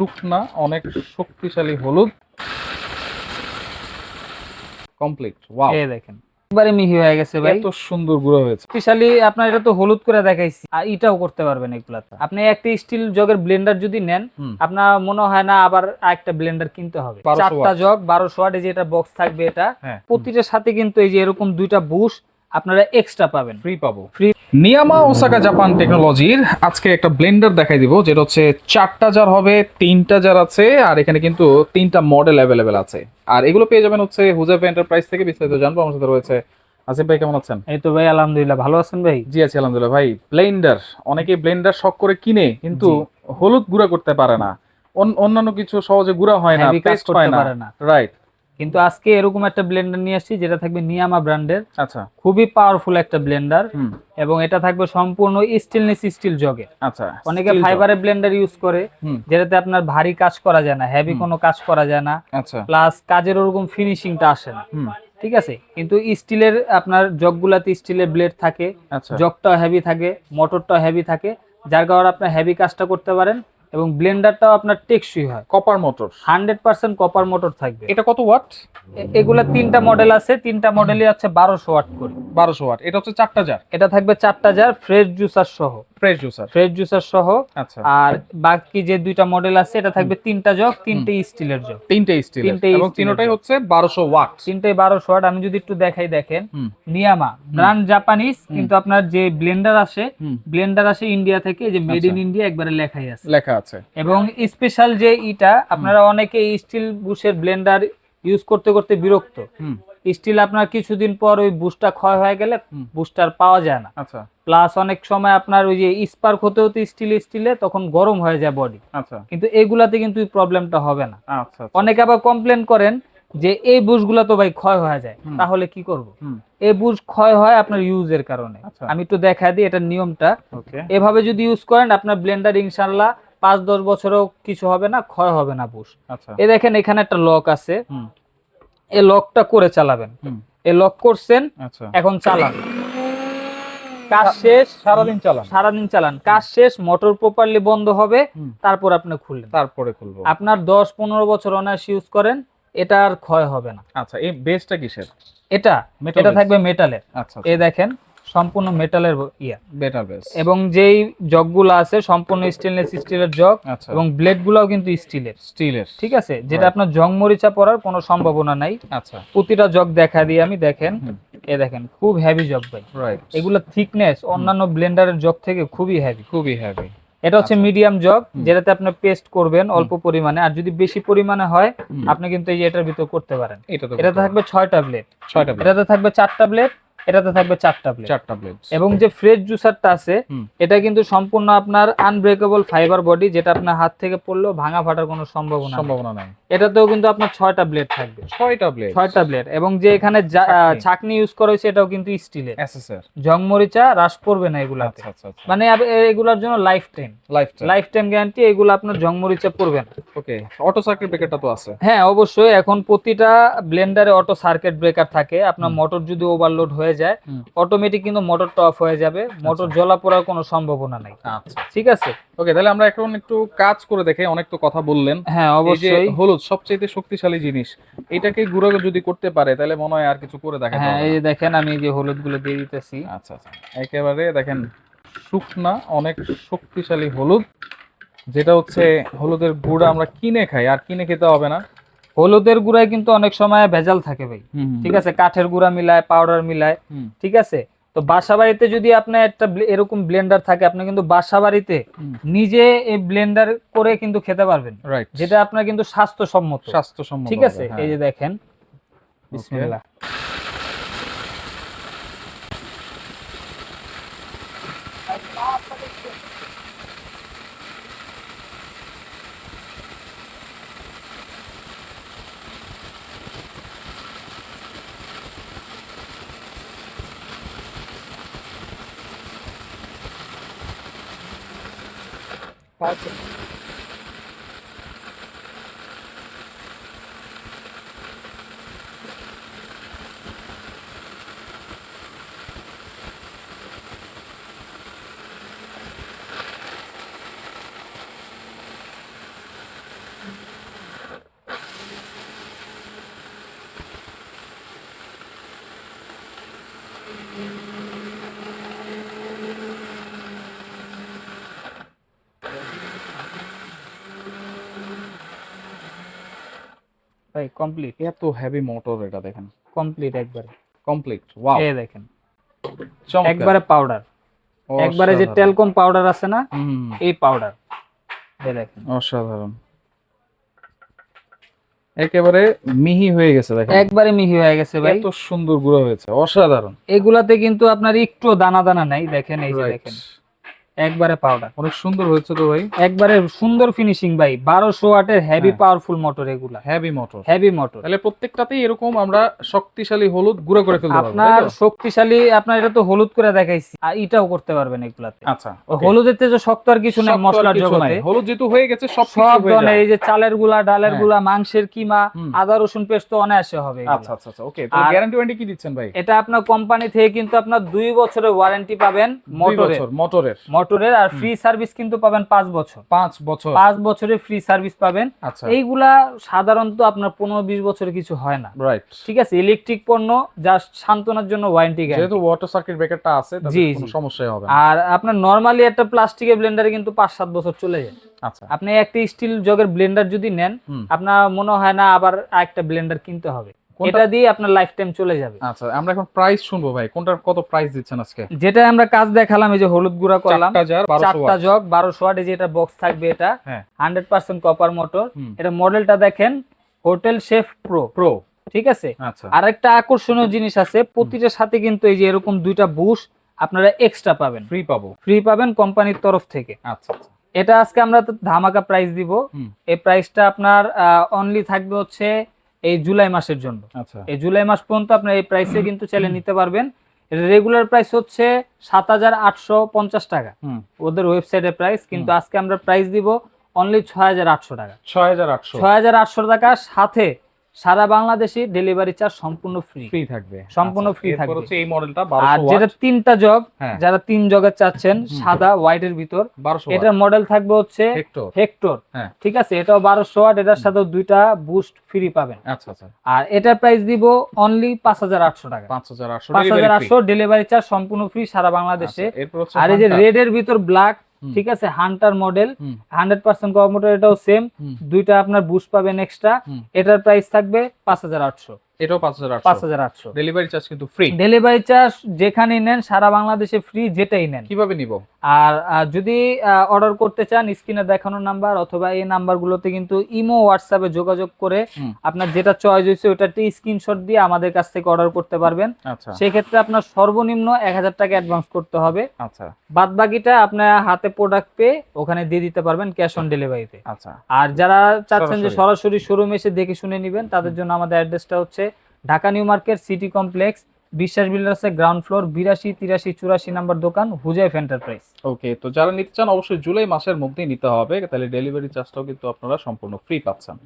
শুকনা অনেক শক্তিশালী হলুদ। কমপ্লিট ওয়াও এই দেখেন। একবারে মিহি হয়ে গেছে ভাই। এত সুন্দর গুঁড়ো হয়েছে। স্পেশালি আপনার এটা তো হলুদ করে দেখাইছি। আর এটাও করতে পারবেন এগুলাতে আপনি একটা স্টিল জগের ব্লেন্ডার যদি নেন আপনার মনে হয় না আবার একটা ব্লেন্ডার কিনতে হবে। 1200 চারটা জগ বারোশো ওয়াট এই যে এটা বক্স থাকবে এটা। হ্যাঁ। প্রতিটার সাথে কিন্তু এই যে এরকম দুইটা বুশ আপনারা এক্সট্রা পাবেন। ফ্রি পাবো। Free। নিয়ামা ওসাকা জাপান টেকনোলজির আজকে একটা ব্লেন্ডার দেখাই দিব যেটা হচ্ছে চারটা জার হবে তিনটা জার আছে আর এখানে কিন্তু তিনটা মডেল অ্যাভেলেবেল আছে। আর এগুলো পেয়ে যাবেন হচ্ছে হুজাফ এন্টারপ্রাইজ থেকে বিস্তারিত জানব আমার সাথে রয়েছে আসিফ ভাই কেমন আছেন? এই তো ভাই আলহামদুলিল্লাহ ভালো আছেন ভাই? জি আছি আলহামদুলিল্লাহ। ভাই ব্লেন্ডার অনেকে ব্লেন্ডার শখ করে কিনে কিন্তু হলুদ গুঁড়া করতে পারে না। অন্যান্য কিছু সহজে গুঁড়া হয় না পেস্ট হয় না। রাইট কিন্তু আজকে এরকম একটা ব্লেন্ডার নিয়ে আসছি যেটা থাকবে নিয়ামা ব্র্যান্ডের আচ্ছা। খুবই পাওয়ারফুল একটা ব্লেন্ডার এবং এটা থাকবে সম্পূর্ণ স্টেনলেস স্টিল জগে আচ্ছা অনেকে ফাইবারের ব্লেন্ডার ইউজ করে যেটাতে আপনার ভারী কাজ করা যায় না হেভি কোনো কাজ করা যায় না। আচ্ছা। প্লাস কাজের ওরকম ফিনিশিংটা আসে না। ঠিক আছে? কিন্তু স্টিলের আপনার জগগুলাতে স্টিলের ব্লেড থাকে আচ্ছা। জগটাও হেভি থাকে মোটরটাও হেভি থাকে। যার কারণে আপনার হেভি কাজটা করতে পারেন। এবং ব্লেন্ডারটাও আপনার টেকসই হয়। Copper motor hundred percent copper motor থাকবে। এটা কত ওয়াট এগুলা তিনটা মডেল আছে তিনটা মডেলই আছে বারোশো ওয়াট করে। বারোশো ওয়াট এটা হচ্ছে চারটা জার এটা থাকবে চারটা জার ফ্রেশ জুসার সহ। ফ্রেশ জুসার ফ্রেশ জুসার সহ। আচ্ছা। আর বাকি যে দুইটা মডেল আছে এটা থাকবে তিনটা জগ তিনটে স্টিলের জগ। তিনটে স্টিল এবং তিনটাই হচ্ছে বারোশো ওয়াট। তিনটে বারোশো ওয়াট। আমি যদি একটু দেখাই দেখেন। নিয়ামা ব্র্যান্ড জাপানিজ কিন্তু আপনার যে ব্লেন্ডার আসে ব্লেন্ডার আসে ইন্ডিয়া থেকে যে মেড ইন। ইন্ডিয়া একবারে লেখাই আছে। লেখা আছে। এবং স্পেশাল যে ইটা আপনারা অনেকে স্টিল বুশের ব্লেন্ডার ইউজ করতে করতে বিরক্ত। স্টিল আপনার কিছুদিন পর ওই বুশটা ক্ষয় হয়ে গেলে। বুস্টার পাওয়া যায় না। আচ্ছা। প্লাস অনেক সময় আপনার ওই যে স্পার্ক হতে হতে স্টিল স্টিলে তখন গরম হয়ে যায় বডি আচ্ছা। কিন্তু এগুলাতে কিন্তু প্রবলেমটা হবে না। আচ্ছা আচ্ছা। অনেকে আবার কমপ্লেন করেন যে এই বুশগুলো তো ভাই ক্ষয় হয়ে যায়। তাহলে কি করব? এই বুশ ক্ষয় হয় আপনার ইউজের কারণে। আচ্ছা। আমি একটু দেখা দিই এটার নিয়মটা। ওকে। এভাবে যদি ইউজ করেন আপনার ব্লেন্ডার ইনশাল্লাহ পাঁচ দশ বছরও কিছু হবে না ক্ষয় হবে না বুশ আচ্ছা। এ দেখেন এখানে একটা লক আছে। হুম। এই লকটা করে চালাবেন। এই লক করছেন আচ্ছা। এখন চালান। কাজ শেষ সারাদিন চালান। সারাদিন চালান। কাজ শেষ মোটর প্রপারলি বন্ধ হবে তারপর আপনি খুললেন। তারপরে খুলবো। আপনার দশ পনেরো বছর অনার্স ইউজ করেন এটা আর ক্ষয় হবে না। আচ্ছা এই বেসটা কিসের? এটা এটা থাকবে মেটালের আচ্ছা এ দেখেন সম্পূর্ণ মেটালের ইয়া। বেটার বেস এবং যেই জগগুলো আছে সম্পূর্ণ স্টেনলেস স্টিলের জগ আচ্ছা। এবং ব্লেড গুলাও কিন্তু স্টিলের স্টিলের ঠিক আছে? যেটা আপনার জং মরিচা পড়ার কোনো সম্ভাবনা নাই। আচ্ছা। প্রতিটা জগ দেখা দিয়ে আমি দেখেন এ দেখেন খুব হেভি জগ ভাই। রাইট এগুলো থিকনেস অন্যান্য ব্লেন্ডারের জগ থেকে খুবই হেভি খুবই হেভি এটা হচ্ছে আচ্ছা। মিডিয়াম জগ যেটাতে আপনি পেস্ট করবেন অল্প পরিমাণে। আর যদি বেশি পরিমাণে হয় আপনি কিন্তু এই এটার ভিতর করতে পারেন। এটা থাকবে ছয়টা ব্লেড ছয়টা এটাতে থাকবে চারটা ব্লেড এটাতে থাকবে চারটা ব্লেড চারটা ব্লেড এবং যে ফ্রেশ জুসারটা আছে এটা কিন্তু সম্পূর্ণ আপনার আনব্রেকেবল ফাইবার বডি যেটা আপনার হাত থেকে পড়লেও ভাঙা ফাটার কোনো সম্ভাবনা সম্ভাবনা নাই। এটাতেও কিন্তু আপনার ছয়টা ব্লেড থাকবে। ছয়টা ব্লেড ছয়টা ব্লেড এবং যে এখানে ছাঁকনি। ইউজ করা হয়েছে এটাও কিন্তু স্টিলের এসএসআর জংমরিচা হ্রাস পড়বে না আচ্ছা মানে এগুলার জন্য lifetime life lifetime guarantee এগুলো আপনার জংমরিচা পড়বে না। ওকে অটো সার্কিট ব্রেকারটা তো আছে। হ্যাঁ অবশ্যই। এখন প্রতিটা ব্লেন্ডারে অটো সার্কিট ব্রেকার থাকে। আপনার মোটর যদি ওভারলোড হয়ে যায় অটোমেটিক কিন্তু মোটরটা অফ হয়ে যাবে মোটর জ্বলা পোড়ার কোনো সম্ভাবনা নাই। আচ্ছা। ঠিক আছে? ওকে তাহলে আমরা এখন একটু কাজ করে দেখে অনেক তো কথা বললেন। হ্যাঁ অবশ্যই। হলুদ সবচেয়ে শক্তিশালী জিনিস এটাকে গুঁড়ো যদি করতে পারে তাহলে মনে হয় আর কিছু করে দেখা হ্যাঁ এই দেখেন আমি যে হলুদগুলো দিয়ে দিতেছি। আচ্ছা আচ্ছা। একেবারে দেখেন শুকনা অনেক শক্তিশালী হলুদ যেটা হচ্ছে হলুদের গুঁড়া আমরা কিনে খাই আর কিনে খেতে হবে না। হলুদের গুঁড়ায় কিন্তু অনেক সময় ভেজাল থাকে ভাই। ঠিক আছে? কাঠের গুঁড়া মিলায় পাউডার মিলায় ঠিক আছে? তো বাসা বাড়িতে যদি আপনার একটা এরকম ব্লেন্ডার থাকে আপনি কিন্তু বাসা বাড়িতে নিজে এই ব্লেন্ডার করে কিন্তু খেতে পারবেন। রাইট যেটা আপনার কিন্তু স্বাস্থ্যসম্মত। স্বাস্থ্যসম্মত ঠিক আছে? এই যে হ্যাঁ। দেখেন বিসমিল্লাহ। 八千 ভাই কমপ্লিট এত হেভি মোটর এটা দেখেন। কমপ্লিট একবারে। কমপ্লিট ওয়াও এই দেখেন। একবারে পাউডার একবারে যে অসাধারণ। টেলকম পাউডার আছে না এই পাউডার এই দেখেন। অসাধারণ। একেবারে মিহি হয়ে গেছে দেখেন। একবারে মিহি হয়ে গেছে ভাই। এত সুন্দর গুঁড়ো হয়েছে। অসাধারণ। এগুলাতে কিন্তু আপনার একটু দানা দানা নাই। দেখেন এই যে দেখেন। একবারে পাউডার অনেক সুন্দর হয়েছে তো ভাই। একবারে সুন্দর ফিনিশিং ভাই। বারোশো ওয়াটের হেভি। পাওয়ারফুল মোটর এগুলা। হেভি মোটর হেভি মোটর তাহলে প্রত্যেকটাতেই এরকম আমরা শক্তিশালী হলুদ গুঁড়ো করে ফেলতে আপনার শক্তিশালী আপনার এটা তো হলুদ করে দেখাইছি। আর এটাও করতে পারবেন এগুলাতে। আচ্ছা। হলুদের যে শক্ত আর কিছু আর মশলার জগতে। হলুদ যেহেতু হয়ে গেছে সব সব ধরনের এই যে চালেরগুলা ডালের হ্যাঁ। গুলা মাংসের কিমা আদা রসুন পেস্ট তো অনায়াসে হবে আচ্ছা আচ্ছা আচ্ছা ওকে তো গ্যারান্টি ওয়ারেন্টি কি দিচ্ছেন ভাই? এটা আপনার কোম্পানি থেকে কিন্তু আপনার দুই বছরের ওয়ারেন্টি পাবেন মোটরের। মোটরের। মোটরের আর ফ্রি সার্ভিস কিন্তু পাবেন পাঁচ বছর। পাঁচ বছর। পাঁচ বছরের ফ্রি সার্ভিস পাবেন। আচ্ছা। এইগুলা সাধারণত আপনার পনেরো বিশ বছরে কিছু হয় না। রাইট ঠিক আছে? ইলেকট্রিক পণ্য জাস্ট সান্ত্বনার জন্য ওয়ারেন্টি যেহেতু ওয়াটার সার্কিট ব্রেকারটা আছে জি। সমস্যাই হবে আর আপনার নরমালি একটা প্লাস্টিকের ব্লেন্ডারে কিন্তু পাঁচ সাত বছর চলে যায়। আচ্ছা। আপনি একটা স্টিল জগের ব্লেন্ডার যদি নেন আপনার মনে হয় না আবার একটা ব্লেন্ডার কিনতে হবে। এটা দিয়ে আপনার লাইফ টাইম চলে যাবে। আচ্ছা আমরা এখন প্রাইস শুনব ভাই কোনটার কত প্রাইস দিচ্ছেন আজকে? যেটা আমরা কাজ দেখালাম এই যে হলুদ গুঁড়া করলাম চারটা জগ বারোশো ওয়াট এই যে এটা বক্স থাকবে এটা। হ্যাঁ। হান্ড্রেড পার্সেন্ট কপার মোটর এটা মডেলটা দেখেন হোটেল শেফ প্রো প্রো ঠিক আছে? আচ্ছা। আরেকটা আকর্ষণীয় জিনিস আছে প্রতিটার সাথে কিন্তু এই যে এরকম দুইটা বুশ আপনারা এক্সট্রা পাবেন। ফ্রি পাবো। ফ্রি পাবেন কোম্পানির তরফ থেকে। আচ্ছা আচ্ছা। এটা আজকে আমরা তো ধামাকা প্রাইস দিব। এই প্রাইসটা আপনার অনলি থাকবে হচ্ছে এই জুলাই মাসের জন্য। আচ্ছা। এই জুলাই মাস পর্যন্ত আপনার এই প্রাইসে কিন্তু চাইলে নিতে পারবেন। রেগুলার প্রাইস হচ্ছে সাত হাজার আটশো পঞ্চাশ টাকা। ওদের ওয়েবসাইটের প্রাইস কিন্তু আজকে আমরা প্রাইস দিব অনলি ছয় হাজার আটশো টাকা। ছয় হাজার আটশো। ছয় হাজার আটশো টাকা সাথে সারা বাংলাদেশে ডেলিভারি চার্জ সম্পূর্ণ ফ্রি ফ্রি থাকবে। সম্পূর্ণ আচ্ছা, free এরপর থাকবে। হচ্ছে এই মডেলটা আর যেটা তিনটা জগ হ্যাঁ। যারা তিন জগের চাচ্ছেন সাদা হোয়াইটের ভিতর। বারোশো এটার মডেল থাকবে হচ্ছে হেক্টর হেক্টর হ্যাঁ। ঠিক আছে? এটাও বারোশো ওয়াট এটার সাথে দুইটা বুস্ট ফ্রি পাবেন। আচ্ছা আচ্ছা। আর এটার প্রাইস দিব অনলি পাঁচ হাজার আটশো টাকা। পাঁচ হাজার আটশো পাঁচ হাজার আটশো ডেলিভারি চার্জ সম্পূর্ণ ফ্রি সারা বাংলাদেশে। আচ্ছা, আর এই যে। রেড এর ভিতর ব্ল্যাক। ঠিক আছে? Hunter model hundred percent computer এটাও সেম দুইটা আপনার বুস পাবেন এক্সট্রা এটার প্রাইস থাকবে পাঁচ হাজার আটশো। এটাও পাঁচ হাজার পাঁচ আটশো হাজার আটশো। ডেলিভারি চার্জ কিন্তু ফ্রি ডেলিভারি চার্জ যেখানেই নেন সারা বাংলাদেশে ফ্রি যেটাই নেন। কীভাবে নিব? আর যদি অর্ডার করতে চান স্ক্রিনে দেখানো নাম্বার অথবা এই নাম্বারগুলোতে কিন্তু ইমো হোয়াটসঅ্যাপে যোগাযোগ করে আপনার যেটা চয়েস হয়েছে ওটাতে স্ক্রিনশট দিয়ে আমাদের কাছ থেকে অর্ডার করতে পারবেন। আচ্ছা। সেক্ষেত্রে আপনার সর্বনিম্ন এক হাজার টাকা অ্যাডভান্স করতে হবে। আচ্ছা। বাদ বাকিটা আপনার হাতে প্রোডাক্ট পেয়ে ওখানে দিয়ে দিতে পারবেন ক্যাশ অন ডেলিভারিতে আচ্ছা। আর যারা চাচ্ছেন যে। সরাসরি। শোরুম এসে দেখে শুনে নেবেন তাদের জন্য আমাদের অ্যাড্রেসটা হচ্ছে Dhaka new market city complex, Biswas বিল্ডার্সের ground floor, বিরাশি, তিরাশি, চুরাশি নাম্বার দোকান হুজাইফ এন্টারপ্রাইজ। ওকে, তো যারা নিতে চান, অবশ্যই জুলাই মাসের মধ্যেই নিতে হবে। তাহলে ডেলিভারি চার্জটাও কিন্তু আপনারা সম্পূর্ণ ফ্রি পাচ্ছেন।